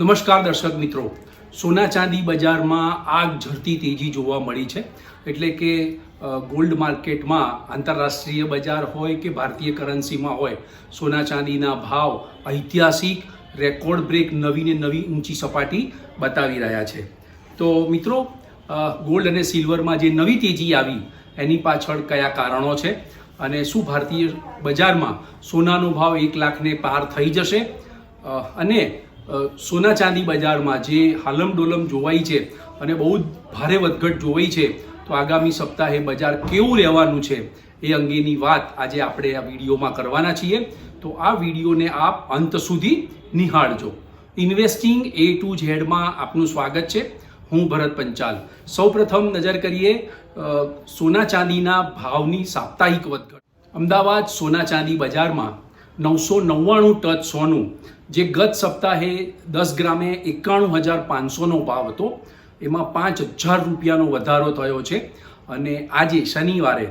નમસ્કાર દર્શક મિત્રો. સોના ચાંદી બજારમાં આગ ઝરતી તેજી જોવા મળી છે. એટલે કે ગોલ્ડ માર્કેટમાં આંતરરાષ્ટ્રીય બજાર હોય કે ભારતીય કરન્સીમાં હોય, સોના ચાંદીના ભાવ ઐતિહાસિક રેકોર્ડ બ્રેક નવી ને નવી ઊંચી સપાટી બતાવી રહ્યા છે. તો મિત્રો ગોલ્ડ અને સિલ્વરમાં જે નવી તેજી આવી, એની પાછળ કયા કારણો છે? અને શું ભારતીય બજારમાં સોનાનો ભાવ એક લાખને પાર થઈ જશે? અને સોના ચાંદી બજારમાં જે હાલમ ડોલમ જોવાઈ છે અને બહુ જ ભારે વધઘટ જોવાઈ છે, તો આગામી સપ્તાહે બજાર કેવું રહેવાનું છે એ અંગેની વાત આજે આપણે આ વિડીયોમાં કરવાના છીએ. તો આ વિડીયોને આપ અંત સુધી નિહાળજો. ઇન્વેસ્ટિંગ એ ટુ ઝેડમાં આપનું સ્વાગત છે. હું ભરત પંચાલ. સૌપ્રથમ નજર કરીએ સોના ચાંદીના ભાવની સાપ્તાહિક વધઘટ. અમદાવાદ સોના ચાંદી બજારમાં નવસો નવ્વાણું ટચ સોનું, જે ગત સપ્તાહે દસ ગ્રામે એકાણું હજાર પાંચસોનો ભાવ હતો. એમાં પાંચ હજાર રૂપિયાનો વધારો થયો છે અને આજે શનિવારે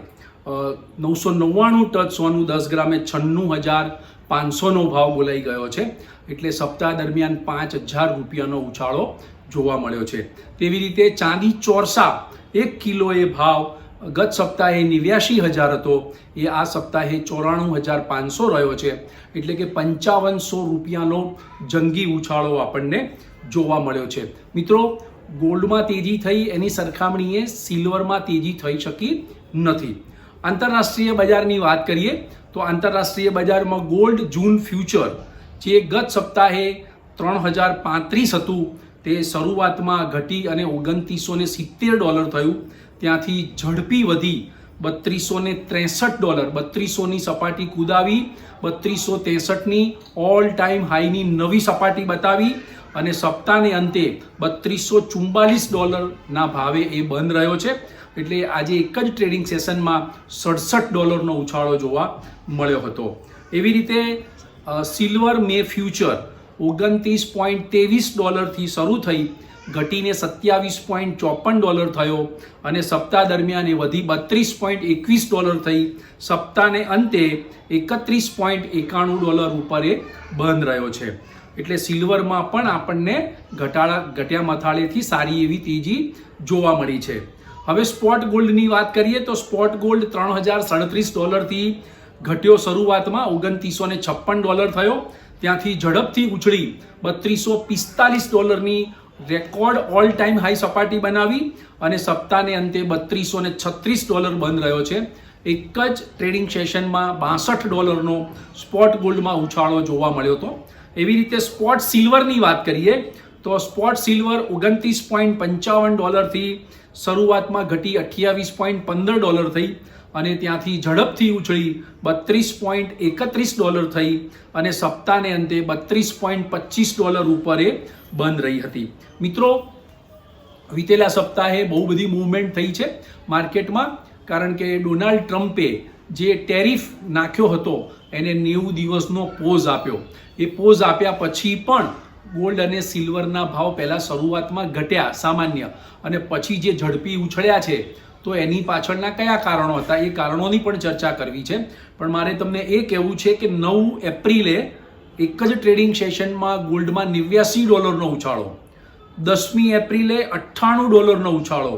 નવસો નવ્વાણું ટચ સોનું દસ ગ્રામે છન્નું હજાર પાંચસોનો ભાવ બોલાઈ ગયો છે. એટલે સપ્તાહ દરમિયાન પાંચ હજાર રૂપિયાનો ઉછાળો જોવા મળ્યો છે. તેવી રીતે ચાંદી ચોરસા એક કિલોએ ભાવ ગત સપ્તાહે નેવ્યાશી હજાર હતો. એ આ સપ્તાહે ચોરાણું હજાર પાંચસો રહ્યો છે. એટલે કે પંચાવનસો રૂપિયાનો જંગી ઉછાળો આપણને જોવા મળ્યો છે. મિત્રો, ગોલ્ડમાં તેજી થઈ, એની સરખામણીએ સિલ્વરમાં તેજી થઈ શકી નથી. આંતરરાષ્ટ્રીય બજારની વાત કરીએ, તો આંતરરાષ્ટ્રીય બજારમાં ગોલ્ડ જૂન ફ્યુચર, જે ગત સપ્તાહે ત્રણ હજાર પાંત્રીસ હતું, તે શરૂઆતમાં ઘટી અને ઓગણત્રીસો સિત્તેર ડોલર થયું. ત્યાંથી ઝડપી વધી બત્રીસો ને ત્રેસઠ ડોલર, બત્રીસોની સપાટી કુદાવી બત્રીસો ત્રેસઠની ઓલ ટાઈમ હાઈની નવી સપાટી બતાવી અને સપ્તાહને અંતે બત્રીસો ચુમ્બાલીસ ડોલરના ભાવે એ બંધ રહ્યો છે. એટલે આજે એક જ ટ્રેડિંગ સેશનમાં સડસઠ ડોલરનો ઉછાળો જોવા મળ્યો હતો. એવી રીતે સિલ્વર મે ફ્યુચર ઓગણત્રીસ પોઈન્ટ ત્રેવીસ ડોલરથી શરૂ થઈ ઘટીને સત્યાવીસ પોઈન્ટ ચોપન ડોલર થયો અને સપ્તાહ દરમિયાન એ વધી બત્રીસ પોઈન્ટ એકવીસ ડોલર થઈ. સપ્તાહને અંતે એકત્રીસ પોઈન્ટ એકાણું ડોલર ઉપર એ બંધ રહ્યો છે. એટલે સિલ્વરમાં પણ આપણને ઘટાડા ઘટ્યા મથાળેથી સારી એવી તેજી જોવા મળી છે. હવે સ્પોટ ગોલ્ડની વાત કરીએ તો સ્પોટ ગોલ્ડ ત્રણ હજાર સડત્રીસ ડોલરથી ઘટ્યો શરૂઆતમાં ઓગણત્રીસો ને છપ્પન ડોલર થયો. ત્યાંથી ઝડપથી ઉછળી બત્રીસો પિસ્તાલીસ ડોલરની રેકોર્ડ ઓલ ટાઈમ હાઈ સપાટી બનાવી અને સપ્તાહને અંતે બત્રીસો ને છત્રીસ ડોલર બંધ રહ્યો છે. એક જ ટ્રેડિંગ સેશનમાં બાસઠ ડોલરનો સ્પોટ ગોલ્ડમાં ઉછાળો જોવા મળ્યો હતો. એવી રીતે સ્પોટ સિલ્વરની વાત કરીએ, તો સ્પોટ સિલ્વર ઓગણત્રીસ પોઈન્ટ પંચાવન ડોલરથી શરૂઆતમાં ઘટી અઠ્યાવીસ પોઈન્ટ પંદર ડોલર થઈ. અને ત્યાંથી ઝડપથી ઉછળી બત્રીસ પોઈન્ટ એકત્રીસ ડોલર થઈ અને સપ્તાહને અંતે બત્રીસ પોઈન્ટ પચીસ ડોલર ઉપર એ બંધ રહી હતી. મિત્રો, વિતેલા સપ્તાહે બહુ બધી મૂવમેન્ટ થઈ છે માર્કેટમાં, કારણ કે ડોનાલ્ડ ટ્રમ્પે જે ટેરિફ નાખ્યો હતો, એને નેવું દિવસનો પોઝ આપ્યો. એ પોઝ આપ્યા પછી પણ ગોલ્ડ અને સિલ્વરના ભાવ પહેલાં શરૂઆતમાં ઘટ્યા સામાન્ય. અને પછી જે ઝડપી ઉછળ્યા છે તો એની પાછળના કયા કારણો હતા? એ કારણોની પણ ચર્ચા કરવી છે. પણ મારે તમને એ કહેવું છે કે નવ એપ્રિલે એક જ ટ્રેડિંગ સેશનમાં ગોલ્ડમાં નેવ્યાસી ડોલરનો ઉછાળો, દસમી એપ્રિલે અઠ્ઠાણું ડોલરનો ઉછાળો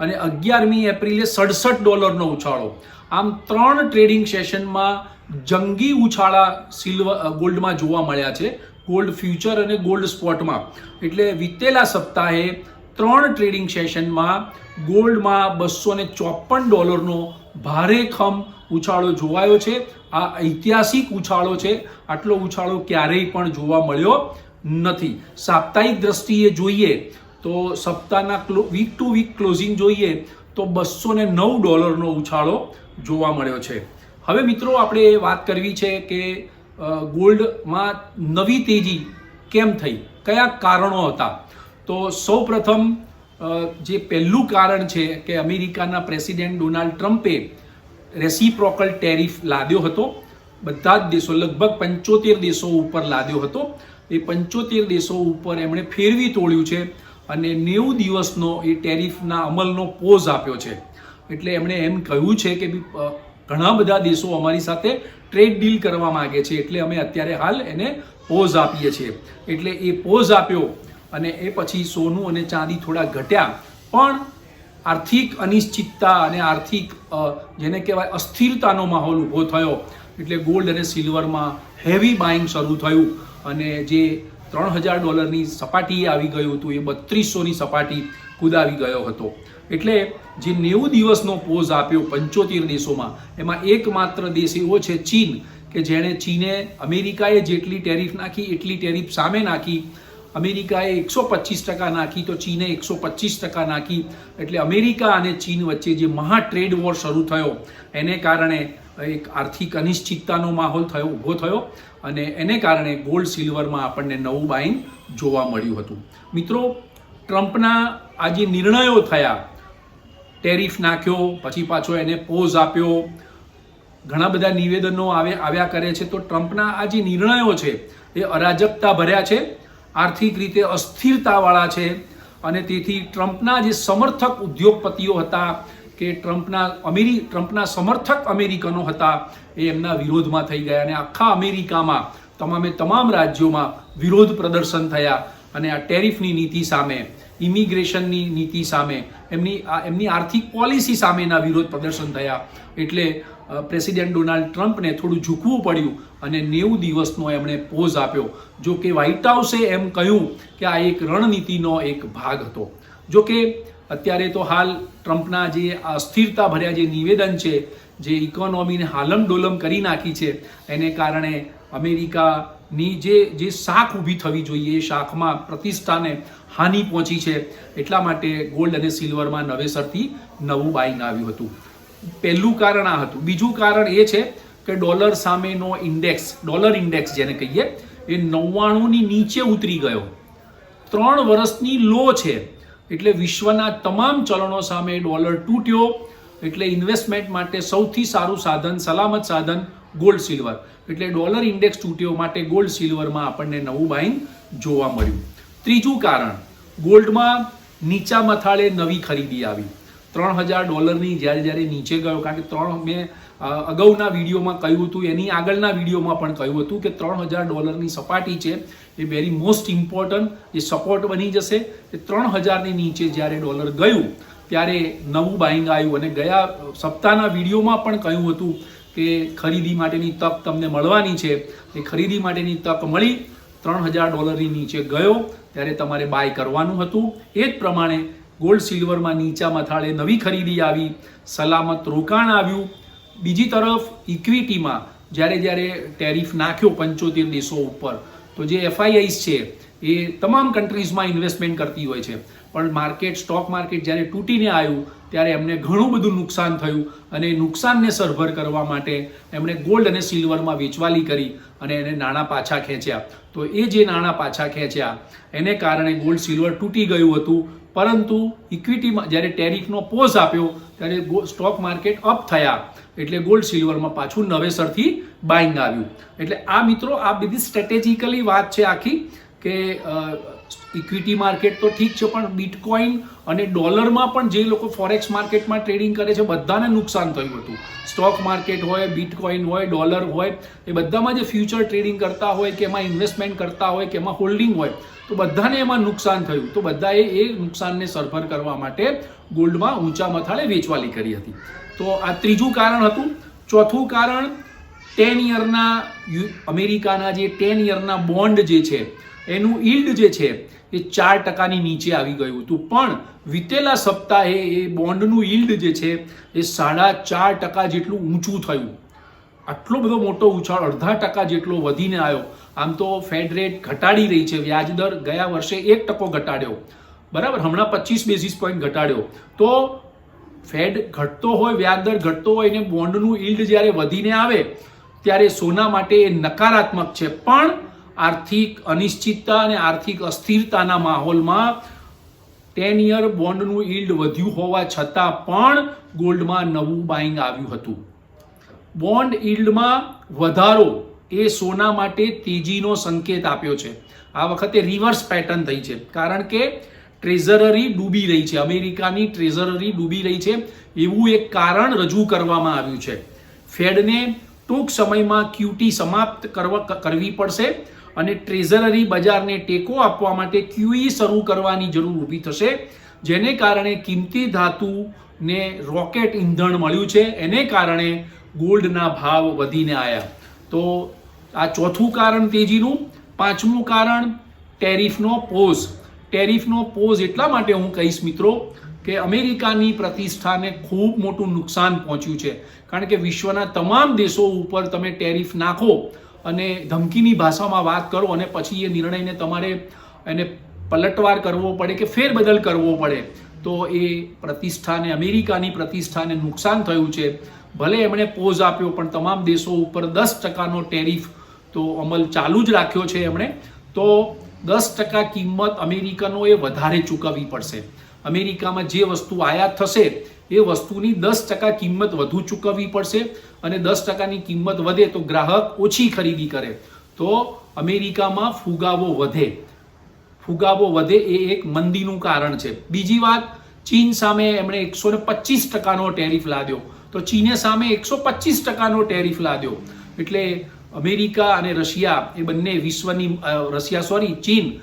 અને અગિયારમી એપ્રિલે સડસઠ ડોલરનો ઉછાળો. આમ ત્રણ ટ્રેડિંગ સેશનમાં જંગી ઉછાળા સિલ્વર ગોલ્ડમાં જોવા મળ્યા છે. ગોલ્ડ ફ્યુચર અને ગોલ્ડ સ્પોટમાં. એટલે વિતેલા સપ્તાહે ત્રણ ટ્રેડિંગ સેશનમાં ગોલ્ડમાં બસો ને ચોપન ડોલરનો ભારે ખમ ઉછાળો જોવાયો છે. આ ઐતિહાસિક ઉછાળો છે. આટલો ઉછાળો ક્યારેય પણ જોવા મળ્યો નથી. સાપ્તાહિક દ્રષ્ટિએ જોઈએ તો સપ્તાહના વીક ટુ વીક ક્લોઝિંગ જોઈએ તો બસો ને નવ ડોલરનો ઉછાળો જોવા મળ્યો છે. હવે મિત્રો આપણે વાત કરવી છે કે ગોલ્ડમાં નવી તેજી કેમ થઈ? કયા કારણો હતા? તો સૌ પ્રથમ જે પહેલું કારણ છે કે અમેરિકાના પ્રેસિડેન્ટ ડોનાલ્ડ ટ્રમ્પે રેસિપ્રોકલ ટેરિફ લાદ્યો હતો. બધા જ દેશો, લગભગ પંચોતેર દેશો ઉપર લાદ્યો હતો. એ પંચોતેર દેશો ઉપર એમણે ફેરવી તોડ્યું છે અને નેવું દિવસનો એ ટેરિફના અમલનો પોઝ આપ્યો છે. એટલે એમણે એમ કહ્યું છે કે ઘણા બધા દેશો અમારી સાથે ટ્રેડ ડીલ કરવા માગે છે. એટલે અમે અત્યારે હાલ એને પોઝ આપીએ છીએ. એટલે એ પોઝ આપ્યો અને એ પછી સોનું અને ચાંદી થોડા ઘટ્યા. પણ આર્થિક અનિશ્ચિતતા અને આર્થિક જેને કહેવાય અસ્થિરતાનો માહોલ ઊભો થયો. એટલે ગોલ્ડ અને સિલ્વરમાં હેવી બાઇંગ શરૂ થયું. અને જે ત્રણ હજાર ડોલરની સપાટીએ આવી ગયું હતું, એ બત્રીસોની સપાટી કુદાવી ગયો હતો. એટલે જે નેવું દિવસનો પોઝ આપ્યો પંચોતેર દેશોમાં, એમાં એકમાત્ર દેશ એવો છે ચીન, કે જેણે ચીને અમેરિકાએ જેટલી ટેરિફ નાખી, એટલી ટેરિફ સામે નાખી અમેરિકાએ એકસો પચીસ ટકા નાખી, તો ચીને એકસો પચીસ ટકા નાખી. એટલે અમેરિકા અને ચીન વચ્ચે જે મહા ટ્રેડ વોર શરૂ થયો, એને કારણે એક આર્થિક અનિશ્ચિતતાનો માહોલ થયો, ઊભો થયો અને એને કારણે ગોલ્ડ સિલ્વરમાં આપણને નવું બાઇંગ જોવા મળ્યું હતું. મિત્રો, ટ્રમ્પના આ જે નિર્ણયો થયા, ટેરિફ નાખ્યો, પછી પાછો એને પોઝ આપ્યો, ઘણા બધા નિવેદનો આવે આવ્યા કરે છે, તો ટ્રમ્પના આ જે નિર્ણયો છે, એ અરાજકતા ભર્યા છે. આર્થિક રીતે અસ્થિરતાવાળા છે અને તેથી ટ્રમ્પના જે સમર્થક ઉદ્યોગપતિઓ હતા કે ટ્રમ્પના અમેરી, ટ્રમ્પના સમર્થક અમેરિકનો હતા, એ એમના વિરોધમાં થઈ ગયા અને આખા અમેરિકામાં તમામે તમામ રાજ્યોમાં વિરોધ પ્રદર્શન થયા અને આ ટેરિફની નીતિ સામે, ઇમિગ્રેશનની નીતિ સામે, એમની એમની આર્થિક પોલિસી સામેના વિરોધ પ્રદર્શન થયા. એટલે પ્રેસિડેન્ટ ડોનાલ્ડ ટ્રમ્પને થોડું ઝૂકવું પડ્યું અને નેવું દિવસનો એમણે પોઝ આપ્યો. જો કે વ્હાઇટ હાઉસે એમ કહ્યું કે આ એક રણનીતિનો એક ભાગ હતો. જો કે અત્યારે તો હાલ ટ્રમ્પના જે અસ્થિરતા ભર્યા જે નિવેદન છે, જે ઇકોનોમીને હાલમ ડોલમ કરી નાખી છે, એને કારણે અમેરિકાની જે જે શાખ ઊભી થવી જોઈએ, એ શાખમાં પ્રતિષ્ઠાને હાનિ પહોંચી છે. એટલા માટે ગોલ્ડ અને સિલ્વરમાં નવેસરથી નવું બાઇંગ આવ્યું હતું. પહેલું કારણ આ હતું. બીજું કારણ એ છે કે ડોલર સામેનો ઇન્ડેક્સ, ડોલર ઇન્ડેક્સ જેને કહીએ, એ નવ્વાણુંની નીચે ઉતરી ગયો. ત્રણ વર્ષની લો છે. એટલે વિશ્વના તમામ ચલણો સામે ડોલર તૂટ્યો. એટલે ઇન્વેસ્ટમેન્ટ માટે સૌથી સારું સાધન, સલામત સાધન ગોલ્ડ સિલ્વર. એટલે ડોલર ઇન્ડેક્સ તૂટ્યો માટે ગોલ્ડ સિલ્વરમાં આપણને નવું બાઇંગ જોવા મળ્યું. ત્રીજું કારણ, ગોલ્ડમાં નીચા મથાળે નવી ખરીદી આવી. ત્રણ હજાર ડોલરની જ્યારે જ્યારે નીચે ગયો, કારણ કે ત્રણ મેં અગાઉના વિડીયોમાં કહ્યું હતું, એની આગળના વિડીયોમાં પણ કહ્યું હતું કે ત્રણ હજાર ડોલરની સપાટી છે, એ વેરી મોસ્ટ ઇમ્પોર્ટન્ટ એ સપોર્ટ બની જશે. એ ત્રણ હજારની નીચે જ્યારે ડોલર ગયું, ત્યારે નવું બાઇંગ આવ્યું અને ગયા સપ્તાહના વિડીયોમાં પણ કહ્યું હતું કે ખરીદી માટેની તક તમને મળવાની છે. એ ખરીદી માટેની તક મળી, ત્રણ હજાર ડોલરની નીચે ગયો, ત્યારે તમારે બાય કરવાનું હતું. એ જ પ્રમાણે ગોલ્ડ, સિલ્વરમાં નીચા મથાળે નવી ખરીદી આવી, સલામત રોકાણ આવ્યું. બીજી તરફ, ઇક્વિટીમાં જ્યારે જ્યારે ટેરિફ નાખ્યો પંચોતેર દેશો ઉપર, તો જે એફઆઈઆઈસ છે, એ તમામ કન્ટ્રીઝમાં ઇન્વેસ્ટમેન્ટ કરતી હોય છે. પણ માર્કેટ, સ્ટોક માર્કેટ જ્યારે તૂટીને આવ્યું, ત્યારે એમને ઘણું બધું નુકસાન થયું અને નુકસાનને સરભર કરવા માટે એમણે ગોલ્ડ અને સિલ્વરમાં વેચવાલી કરી અને એને નાણાં પાછા ખેંચ્યા. તો એ જે નાણાં પાછા ખેંચ્યા, એને કારણે ગોલ્ડ, સિલ્વર તૂટી ગયું હતું. પરંતુ ઇક્વિટીમાં જ્યારે ટેરિફનો પોઝ આપ્યો, ત્યારે સ્ટોક માર્કેટ અપ થયા. એટલે ગોલ્ડ સિલ્વરમાં પાછું નવેસરથી બાઇંગ આવ્યું. એટલે આ મિત્રો, આ બધી સ્ટ્રેટેજિકલી વાત છે આખી કે ઇક્વિટી માર્કેટ તો ઠીક છે, પણ બિટકોઇન અને ડોલરમાં પણ જે લોકો ફોરેક્સ માર્કેટમાં ટ્રેડિંગ કરે છે, બધાને નુકસાન થયું હતું. સ્ટોક માર્કેટ હોય બિટકોઇન હોય ડોલર હોય, એ બધામાં જે ફ્યુચર ટ્રેડિંગ કરતા હોય, કે એમાં ઇન્વેસ્ટમેન્ટ કરતા હોય, કે એમાં હોલ્ડિંગ હોય, તો બધાને એમાં નુકસાન થયું. તો બધાએ એ નુકસાનને સરભર કરવા માટે ગોલ્ડમાં ઊંચા મથાળે વેચવાલી કરી હતી. તો આ ત્રીજું કારણ હતું. ચોથું કારણ ટેન યરના અમેરિકાના જે ટેન યરના બોન્ડ જે છે, એનું ઈલ્ડ જે છે એ ચાર ટકાની નીચે આવી ગયું હતું. પણ વિતેલા સપ્તાહે એ બોન્ડનું ઈલ્ડ જે છે, એ સાડા ચાર ટકા જેટલું ઊંચું થયું. આટલો બધો મોટો ઉછાળ અડધા ટકા જેટલો વધીને આવ્યો. આમ તો ફેડ રેટ ઘટાડી રહી છે. વ્યાજ દર ગયા વર્ષે એક ટકો ઘટાડ્યો. બરાબર, હમણાં પચીસ બેઝિસ પોઈન્ટ ઘટાડ્યો. તો ફેડ ઘટતો હોય, વ્યાજ દર ઘટતો હોય ને બોન્ડનું ઈલ્ડ જ્યારે વધીને આવે, ત્યારે સોના માટે એ નકારાત્મક છે. પણ આર્થિક અનિશ્ચિતતા અને આર્થિક અસ્થિરતાના માહોલમાં ટેન યર બોન્ડનું ઇલ્ડ વધ્યું હોવા છતાં પણ ગોલ્ડમાં નવું બાઇંગ આવ્યું હતું. બોન્ડ ઇલ્ડમાં વધારો એ સોના માટે તેજીનો સંકેત આપ્યો છે. આ વખતે રિવર્સ પેટર્ન થઈ છે. કારણ કે ટ્રેઝરરી ડૂબી રહી છે. અમેરિકાની ટ્રેઝરરી ડૂબી રહી છે. એવું એક કારણ રજૂ કરવામાં આવ્યું છે. ફેડને ટૂંક સમયમાં ક્યુટી સમાપ્ત કરવા કરવી પડશે. અને ટ્રેઝરરી બજારને ટેકો આપવા માટે ક્યુઈ શરૂ કરવાની જરૂર ઊભી થશે, જેને કારણે કિંમતી ધાતુને રોકેટ ઇંધણ મળ્યું છે. એને કારણે ગોલ્ડના ભાવ વધીને આવ્યા તો આ ચોથું કારણ તેજીનું. પાંચમું કારણ, ટેરિફનો પોઝ. ટેરિફનો પોઝ એટલા માટે હું કહીશ મિત્રો કે અમેરિકાની પ્રતિષ્ઠાને ખૂબ મોટું નુકસાન પહોંચ્યું છે. કારણ કે વિશ્વના તમામ દેશો ઉપર તમે ટેરિફ નાખો અને ધમકીની ભાષામાં વાત કરો અને પછી એ નિર્ણયને તમારે એને પલટવાર કરવો પડે કે ફેરબદલ કરવો પડે, તો એ પ્રતિષ્ઠાને, અમેરિકાની પ્રતિષ્ઠાને નુકસાન થયું છે. ભલે એમણે પોઝ આપ્યો, પણ તમામ દેશો ઉપર દસ ટકાનો ટેરિફ તો અમલ ચાલુ જ રાખ્યો છે એમણે. તો દસ ટકા કિંમત અમેરિકનોએ વધારે ચૂકવવી પડશે. અમેરિકામાં જે વસ્તુ આયાત થશે એ વસ્તુની દસ ટકા કિંમત વધુ ચૂકવવી પડશે અને દસ ટકાની કિંમત વધે તો ગ્રાહક ઓછી ખરીદી કરે. તો અમેરિકામાં ફુગાવો વધે. ફુગાવો વધે એ એક મંદીનું કારણ છે. બીજી વાત, ચીન સામે એમણે એકસો ને પચીસ ટકાનો ટેરિફ લાદ્યો. તો ચીને સામે એકસો પચીસ ટકાનો ટેરિફ લાદ્યો. એટલે અમેરિકા અને રશિયા એ બંને વિશ્વની રશિયા, સોરી, ચીન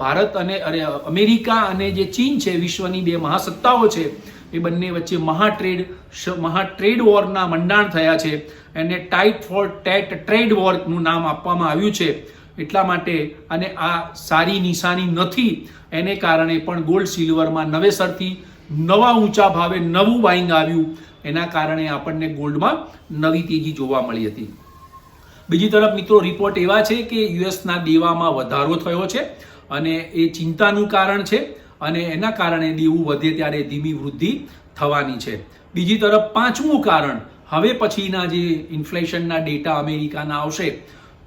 ભારત અને, અરે, અમેરિકા અને જે ચીન છે વિશ્વની બે મહાસત્તાઓ છે એ બંને વચ્ચે મહા ટ્રેડ મહા ટ્રેડ વોરના મંડાણ થયા છે એને ટાઈટ ફોર ટેટ ટ્રેડ વોરનું નામ આપવામાં આવ્યું છે. એટલા માટે અને આ સારી નિશાની નથી, એને કારણે પણ ગોલ્ડ સિલ્વરમાં નવેસરથી નવા ઊંચા ભાવે નવું બાઇંગ આવ્યું. એના કારણે આપણને ગોલ્ડમાં નવી તેજી જોવા મળી હતી. બીજી તરફ મિત્રો રિપોર્ટ એવા છે કે યુએસના દેવામાં વધારો થયો છે અને એ ચિંતાનું કારણ છે. અને એના કારણે દેવું વધે ત્યારે ધીમી વૃદ્ધિ થવાની છે. બીજી તરફ પાંચમું કારણ, હવે પછીના જે ઇન્ફ્લેશનના ડેટા અમેરિકાના આવશે,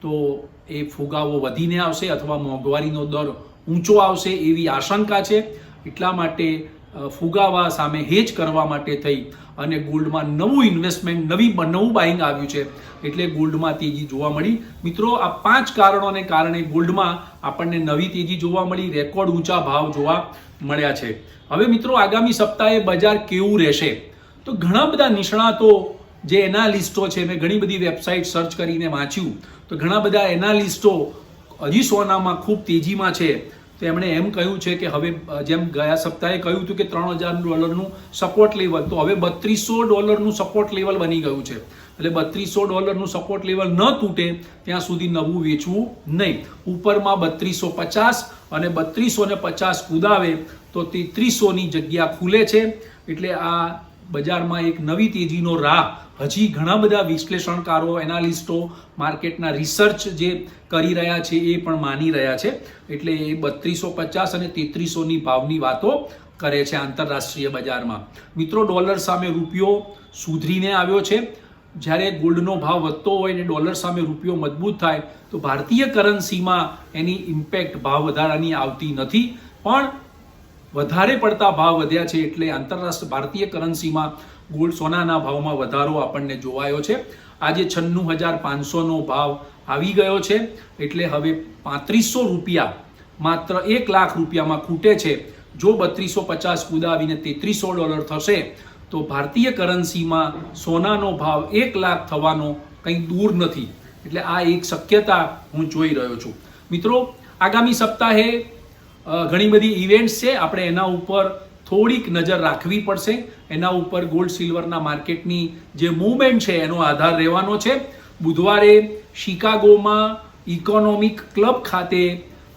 તો એ ફુગાવો વધીને આવશે અથવા મોંઘવારીનો દર ઊંચો આવશે એવી આશંકા છે. એટલા માટે ફુગાવા સામે હેજ કરવા માટે થઈ અને ગોલ્ડમાં નવું ઇન્વેસ્ટમેન્ટ નવી નવું બાઇંગ આવ્યું છે. એટલે ગોલ્ડમાં તેજી જોવા મળી. મિત્રો, આ પાંચ કારણોને કારણે ગોલ્ડમાં આપણને નવી તેજી જોવા મળી, રેકોર્ડ ઊંચા ભાવ જોવા મળ્યા છે. હવે મિત્રો, આગામી સપ્તાહે બજાર કેવું રહેશે? તો ઘણા બધા નિષ્ણાતો જે એનાલિસ્ટો છે, મેં ઘણી બધી વેબસાઇટ સર્ચ કરીને વાંચ્યું. તો ઘણા બધા એનાલિસ્ટો હજી સોનામાં ખૂબ તેજીમાં છે. તો એમણે એમ કહ્યું છે કે હવે જેમ ગયા સપ્તાહે કહ્યું હતું કે ત્રણ હજાર ડોલરનું સપોર્ટ લેવલ તો હવે બત્રીસો ડોલરનું સપોર્ટ લેવલ બની ગયું છે. એટલે બત્રીસો ડોલરનું સપોર્ટ લેવલ ન તૂટે, ત્યાં સુધી નવું વેચવું નહીં. ઉપરમાં બત્રીસો પચાસ અને બત્રીસો ને પચાસ કુદાવે, તો ત્રીસોની જગ્યા ખુલે છે. એટલે આ બજારમાં એક નવી તેજીનો રાહ. હજી ઘણા બધા વિશ્લેષણકારો, એનાલિસ્ટો, માર્કેટના રિસર્ચ જે કરી રહ્યા છે એ પણ માની રહ્યા છે. એટલે એ બત્રીસો પચાસ અને તેત્રીસોની ભાવની વાતો કરે છે આંતરરાષ્ટ્રીય બજારમાં. મિત્રો, ડોલર સામે રૂપિયો સુધરીને આવ્યો છે. જ્યારે ગોલ્ડનો ભાવ વધતો હોય ને ડોલર સામે રૂપિયો મજબૂત થાય, તો ભારતીય કરન્સીમાં એની ઇમ્પેક્ટ ભાવ વધારાની આવતી નથી. પણ વધારે પડતા ભાવ વધ્યા છે એટલે આંતરરાષ્ટ્રીય ભારતીય કરન્સીમાં ગોલ્ડ સોનાના ભાવમાં વધારો આપણને જોવાયો છે. આજે છન્નું હજાર પાંચસોનો ભાવ આવી ગયો છે એટલે હવે પાંત્રીસો રૂપિયા માત્ર એક લાખ રૂપિયામાં ખૂટે છે. જો બત્રીસો પચાસ કુદાવીને તેત્રીસો ડોલર થશે, તો ભારતીય કરન્સીમાં સોનાનો ભાવ એક લાખ થવાનો કંઈ દૂર નથી. એટલે આ એક શક્યતા હું જોઈ રહ્યો છું. મિત્રો, આગામી સપ્તાહે ઘણી બધી ઇવેન્ટ્સ છે. આપણે એના ઉપર થોડીક નજર રાખવી પડશે. એના ઉપર ગોલ્ડ સિલ્વરના માર્કેટની જે મૂવમેન્ટ છે, એનો આધાર રહેવાનો છે. બુધવારે શિકાગોમાં ઇકોનોમિક ક્લબ ખાતે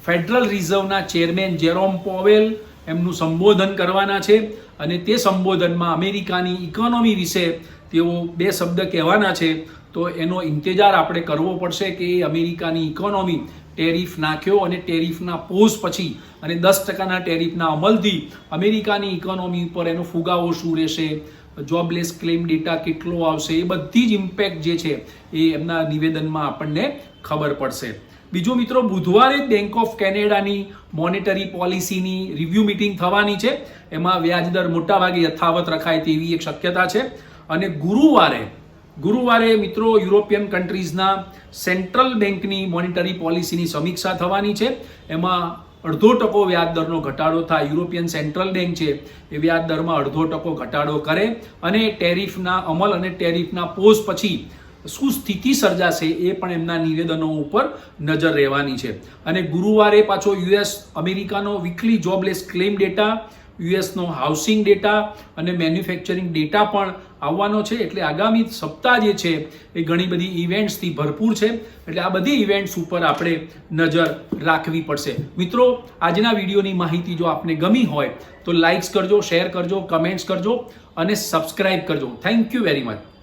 ફેડરલ રિઝર્વના ચેરમેન જેરોમ પોવેલ એમનું સંબોધન કરવાના છે અને તે સંબોધનમાં અમેરિકાની ઇકોનોમી વિશે તેઓ બે શબ્દ કહેવાના છે. તો એનો ઇંતજાર આપણે કરવો પડશે કે અમેરિકાની ઇકોનોમી ટેરિફ નાખ્યો અને ટેરિફના પોઝ પછી અને દસ ટકાના ટેરિફના અમલથી અમેરિકાની ઇકોનોમી ઉપર એનો ફુગાવો શું રહેશે? જોબલેસ ક્લેમ ડેટા કેટલો આવશે? એ બધી જ ઇમ્પેક્ટ જે છે એ એમના નિવેદનમાં આપણને ખબર પડશે. બીજો મિત્રો, બુધવારે બેંક ઓફ કેનેડાની મોનેટરી પોલિસીની રિવ્યૂ મિટિંગ થવાની છે. એમાં વ્યાજદર મોટાભાગે યથાવત રખાય તેવી એક શક્યતા છે. અને ગુરુવારે ગુરુવારે મિત્રો યુરોપિયન કન્ટ્રીઝના સેન્ટ્રલ બેંકની મોનિટરી પોલિસીની સમીક્ષા થવાની છે. એમાં અડધો ટકો વ્યાજ દરનો ઘટાડો થાય, યુરોપિયન સેન્ટ્રલ બેંક છે એ વ્યાજ દરમાં અડધો ટકો ઘટાડો કરે અને ટેરિફના અમલ અને ટેરિફના પોઝ પછી શું સ્થિતિ સર્જાશે એ પણ એમના નિવેદનો ઉપર નજર રહેવાની છે. અને ગુરુવારે પાછો યુએસ, અમેરિકાનો વીકલી જોબલેસ ક્લેમ ડેટા યુએસનો હાઉસિંગ ડેટા અને મેન્યુફેક્ચરિંગ ડેટા પણ આવવાનો છે એટલે આગામી સપ્તાહ જે છે એ ઘણી બધી ઇવેન્ટ્સથી ભરપૂર છે. એટલે આ બધી ઇવેન્ટ્સ ઉપર આપણે નજર રાખવી પડશે. મિત્રો, આજના વિડીયોની માહિતી જો આપને ગમી હોય તો લાઇક્સ કરજો શેર કરજો કમેન્ટ્સ કરજો અને સબસ્ક્રાઇબ કરજો. Thank you very much